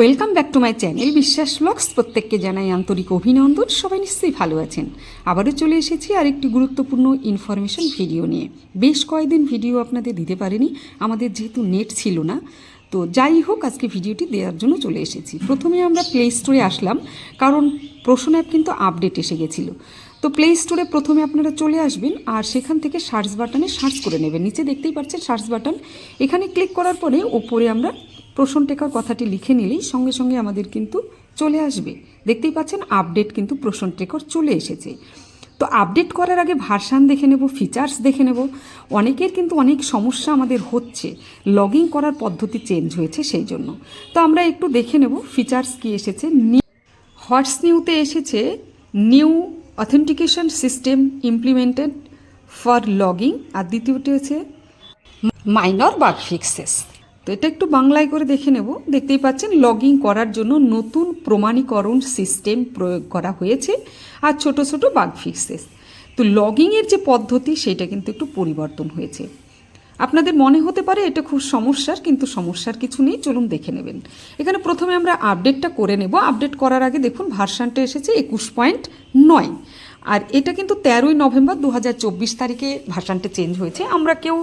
Welcome back to my channel Biswas vlogs প্রত্যেককে জানাই আন্তরিক অভিনন্দন। সবাই নিশ্চয়ই ভালো আছেন। আবারও চলে এসেছি আর একটি গুরুত্বপূর্ণ ইনফরমেশন ভিডিও নিয়ে। বেশ কয়েকদিন ভিডিও আপনাদের দিতে পারিনি। আমাদের যেহেতু নেট ছিল না, তো যাই হোক, আজকে ভিডিওটি দেওয়ার জন্য চলে এসেছি। প্রথমে আমরা প্লে স্টোরে আসলাম, কারণ প্রশ্ন অ্যাপ কিন্তু আপডেট এসে গেছিল। তো প্লে স্টোরে প্রথমে আপনারা চলে আসবেন, আর সেখান থেকে সার্চ বাটনে সার্চ করে নেবেন। নিচে দেখতেই পাচ্ছেন সার্চ বাটন এখানে ক্লিক করার পরে ওপরে আমরা প্রশ্ন টেকার কথাটি লিখে নিলেই সঙ্গে সঙ্গে আমাদের কিন্তু চলে আসবে। দেখতেই পাচ্ছেন আপডেট কিন্তু প্রশ্ন টেকর চলে এসেছে। তো আপডেট করার আগে ভার্সান দেখে নেব ফিচার্স দেখে নেব। অনেকের কিন্তু অনেক সমস্যা আমাদের হচ্ছে। লগ করার পদ্ধতি চেঞ্জ হয়েছে সেই জন্য। তো আমরা একটু দেখে নেব ফিচার্স কি এসেছে। হোয়াটস নিউতে এসেছে new authentication system implemented for logging আর দ্বিতীয়টি হচ্ছে মাইনর বাগ ফিক্সেস তো এটা একটু বাংলায় করে দেখে নেব। দেখতেই পাচ্ছেন লগিং করার জন্য নতুন প্রমাণীকরণ সিস্টেম প্রয়োগ করা হয়েছে আর ছোট ছোট বাগ ফিক্সেস তো লগিংয়ের যে পদ্ধতি, সেটা কিন্তু একটু পরিবর্তন হয়েছে। আপনাদের মনে হতে পারে এটা খুব সমস্যার, কিন্তু সমস্যার কিছু নেই, চলুন দেখে নেবেন। এখানে প্রথমে আমরা আপডেটটা করে নেব। আপডেট করার আগে দেখুন ভার্সানটা এসেছে একুশ পয়েন্ট নয়। আর এটা কিন্তু তেরোই নভেম্বর দু হাজার চব্বিশ তারিখে ভার্সানটা চেঞ্জ হয়েছে। আমরা কেউ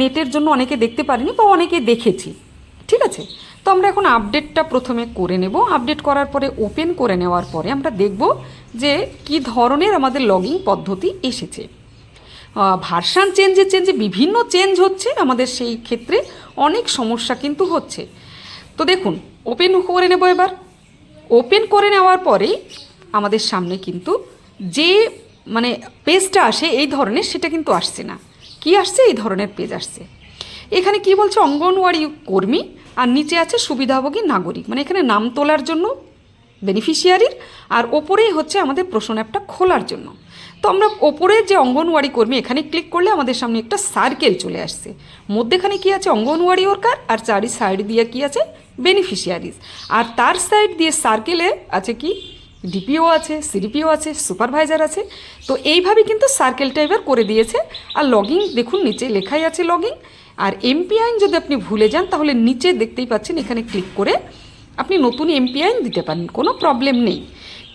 নেটের জন্য অনেকে দেখতে পারিনি বা অনেকে দেখেছি। ঠিক আছে? তো আমরা এখন আপডেটটা প্রথমে করে নেব। আপডেট করার পরে ওপেন করে নেওয়ার পরে আমরা দেখব যে কি ধরনের আমাদের লগইন পদ্ধতি এসেছে। ভার্সান চেঞ্জে চেঞ্জে বিভিন্ন চেঞ্জ হচ্ছে, আমাদের সেই ক্ষেত্রে অনেক সমস্যা কিন্তু হচ্ছে। তো দেখুন ওপেন করে নেব এবার। ওপেন করে নেওয়ার পরে আমাদের সামনে কিন্তু যে মানে পেজটা আসে এই ধরনের, সেটা কিন্তু আসছে না। কি আসছে? এই ধরনের পেজ আসছে। এখানে কি বলছে? অঙ্গনওয়াড়ি কর্মী, আর নিচে আছে সুবিধাভোগী নাগরিক। মানে এখানে নাম তোলার জন্য বেনিফিশিয়ারির আর ওপরেই হচ্ছে আমাদের প্রশ্ন অ্যাপটা খোলার জন্য। তো আমরা ওপরে যে অঙ্গনওয়াড়ি কর্মী, এখানে ক্লিক করলে আমাদের সামনে একটা সার্কেল চলে আসছে। মধ্যেখানে কি আছে? অঙ্গনওয়াড়ি ওয়ার্কার আর চারি সাইড দিয়ে কি আছে? বেনিফিশিয়ারিজ আর তার সাইড দিয়ে সার্কেলে আছে কি? ডিপিও আছে সিডিপিও আছে সুপারভাইজার আছে। তো এইভাবে কিন্তু সার্কেলটা এবার করে দিয়েছে। আর লগিং দেখুন, নিচে লেখাই আছে লগিং আর এমপিআইন যদি আপনি ভুলে যান, তাহলে নিচে দেখতেই পাচ্ছেন, এখানে ক্লিক করে আপনি নতুন এমপিআইন দিতে পারেন। কোনো প্রবলেম নেই।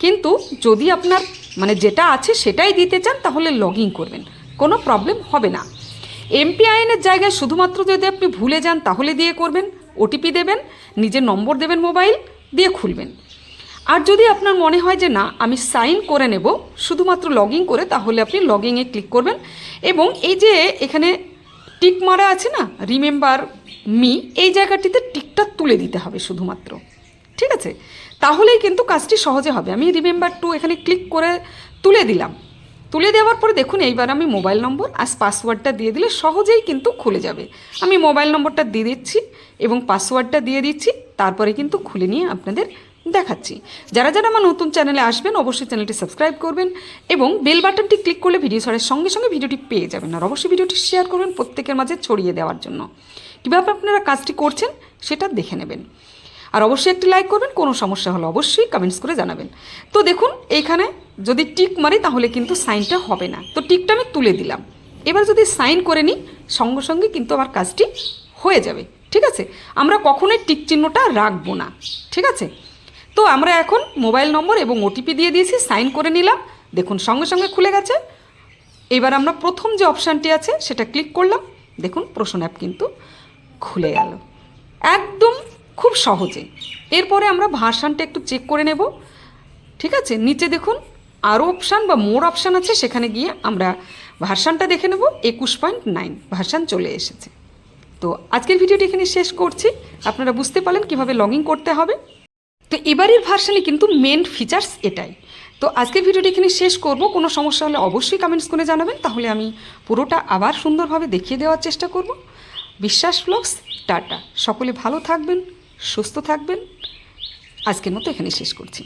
কিন্তু যদি আপনার মানে যেটা আছে সেটাই দিতে চান, তাহলে লগ ইন করবেন। কোনো প্রবলেম হবে না। এমপিআইনের জায়গায় শুধুমাত্র যদি আপনি ভুলে যান, তাহলে দিয়ে করবেন। ওটিপি দেবেন, নিজের নম্বর দেবেন মোবাইল দিয়ে খুলবেন। আর যদি আপনার মনে হয় যে না, আমি সাইন করে নেব, শুধুমাত্র লগ ইন করে, তাহলে আপনি লগ ইনে ক্লিক করবেন। এবং এই যে এখানে টিক মারা আছে না রিমেম্বার মি এই জায়গাটিতে টিকটা তুলে দিতে হবে শুধুমাত্র। ঠিক আছে? তাহলেই কিন্তু কাজটি সহজে হবে। আমি রিমেম্বার টু এখানে ক্লিক করে তুলে দিলাম। তুলে দেওয়ার পরে দেখুন, এইবার আমি মোবাইল নম্বর আর পাসওয়ার্ডটা দিয়ে দিলে সহজেই কিন্তু খুলে যাবে। আমি মোবাইল নম্বরটা দিয়ে দিচ্ছি এবং পাসওয়ার্ডটা দিয়ে দিচ্ছি, তারপরে কিন্তু খুলে নিয়ে আপনাদের দেখাচ্ছি। যারা যারা আমার নতুন চ্যানেলে আসবেন, অবশ্যই চ্যানেলটি সাবস্ক্রাইব করবেন এবং বেল বাটনটি ক্লিক করলে ভিডিও ছাড়ার সঙ্গে সঙ্গে ভিডিওটি পেয়ে যাবেন। আর অবশ্যই ভিডিওটি শেয়ার করবেন প্রত্যেকের মাঝে ছড়িয়ে দেওয়ার জন্য। কীভাবে আপনারা কাজটি করছেন, সেটা দেখে নেবেন। আর অবশ্যই একটি লাইক করবেন, কোনো সমস্যা হলে অবশ্যই কমেন্টস করে জানাবেন। তো দেখুন, এইখানে যদি টিক মারি, তাহলে কিন্তু সাইনটা হবে না। তো টিকটা আমি তুলে দিলাম। এবার যদি সাইন করে নিই, সঙ্গে সঙ্গে কিন্তু আমার কাজটি হয়ে যাবে। ঠিক আছে? আমরা কখনোই টিক চিহ্নটা রাখব না। ঠিক আছে? তো আমরা এখন মোবাইল নম্বর এবং ওটিপি দিয়ে দিয়েছি, সাইন করে নিলাম। দেখুন, সঙ্গে সঙ্গে খুলে গেছে। এবার আমরা প্রথম যে অপশানটি আছে, সেটা ক্লিক করলাম। দেখুন, প্রশ্ন অ্যাপ কিন্তু খুলে গেল। একদম খুব সহজে। এরপরে আমরা ভার্সানটা একটু চেক করে নেব। ঠিক আছে? নিচে দেখুন আরও অপশান বা মোর অপশান আছে। সেখানে গিয়ে আমরা ভার্সানটা দেখে নেব। একুশ পয়েন্ট নাইন। ভার্সান চলে এসেছে। তো আজকের ভিডিওটি এখানে শেষ করছি। আপনারা বুঝতে পারলেন কীভাবে লগ করতে হবে। তো এবারের ভার্সানে কিন্তু মেন ফিচার্স এটাই। তো আজকের ভিডিওটি এখানে শেষ করব। কোনো সমস্যা হলে অবশ্যই কমেন্টস করে জানাবেন। তাহলে আমি পুরোটা আবার সুন্দরভাবে দেখিয়ে দেওয়ার চেষ্টা করব। বিশ্বাস ব্লগস টাটা। সকলে ভালো থাকবেন। সুস্থ থাকবেন। আজকের মতো এখানে শেষ করছি।